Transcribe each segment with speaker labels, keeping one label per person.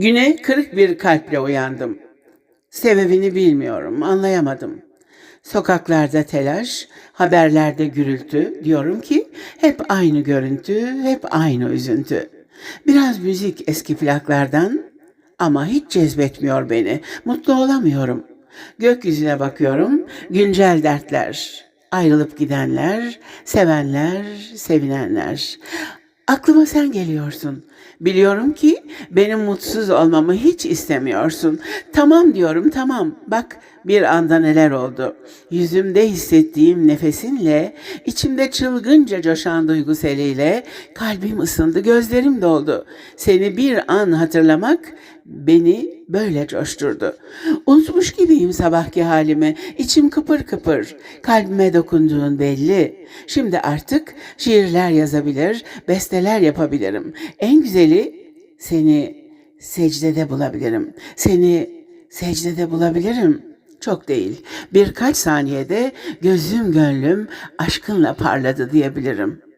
Speaker 1: Güne kırık bir kalple uyandım. Sebebini bilmiyorum, anlayamadım. Sokaklarda telaş, haberlerde gürültü. Diyorum ki hep aynı görüntü, hep aynı üzüntü. Biraz müzik eski plaklardan ama hiç cezbetmiyor beni. Mutlu olamıyorum. Gökyüzüne bakıyorum, güncel dertler. Ayrılıp gidenler, sevenler, sevinenler. Aklıma sen geliyorsun. Biliyorum ki benim mutsuz olmamı hiç istemiyorsun. Tamam diyorum tamam. Bak bir anda neler oldu. Yüzümde hissettiğim nefesinle, içimde çılgınca coşan duygu seliyle kalbim ısındı, gözlerim doldu. Seni bir an hatırlamak beni böyle coşturdu. Unutmuş gibiyim sabahki halimi. İçim kıpır kıpır. Kalbime dokunduğun belli. Şimdi artık şiirler yazabilir, besteler yapabilirim. En güzeli seni secdede bulabilirim. Seni secdede bulabilirim. Çok değil. Birkaç saniyede gözüm gönlüm aşkınla parladı diyebilirim.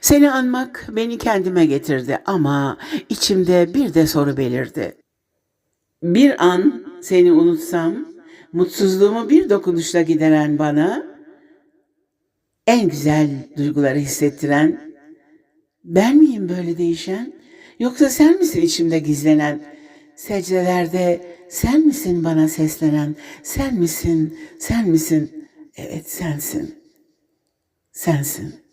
Speaker 1: Seni anmak beni kendime getirdi ama içimde bir de soru belirdi. Bir an seni unutsam, mutsuzluğumu bir dokunuşla gideren bana, en güzel duyguları hissettiren, ben miyim böyle değişen? Yoksa sen misin içimde gizlenen? Secdelerde sen misin bana seslenen? Sen misin, sen misin? Evet sensin. Sensin.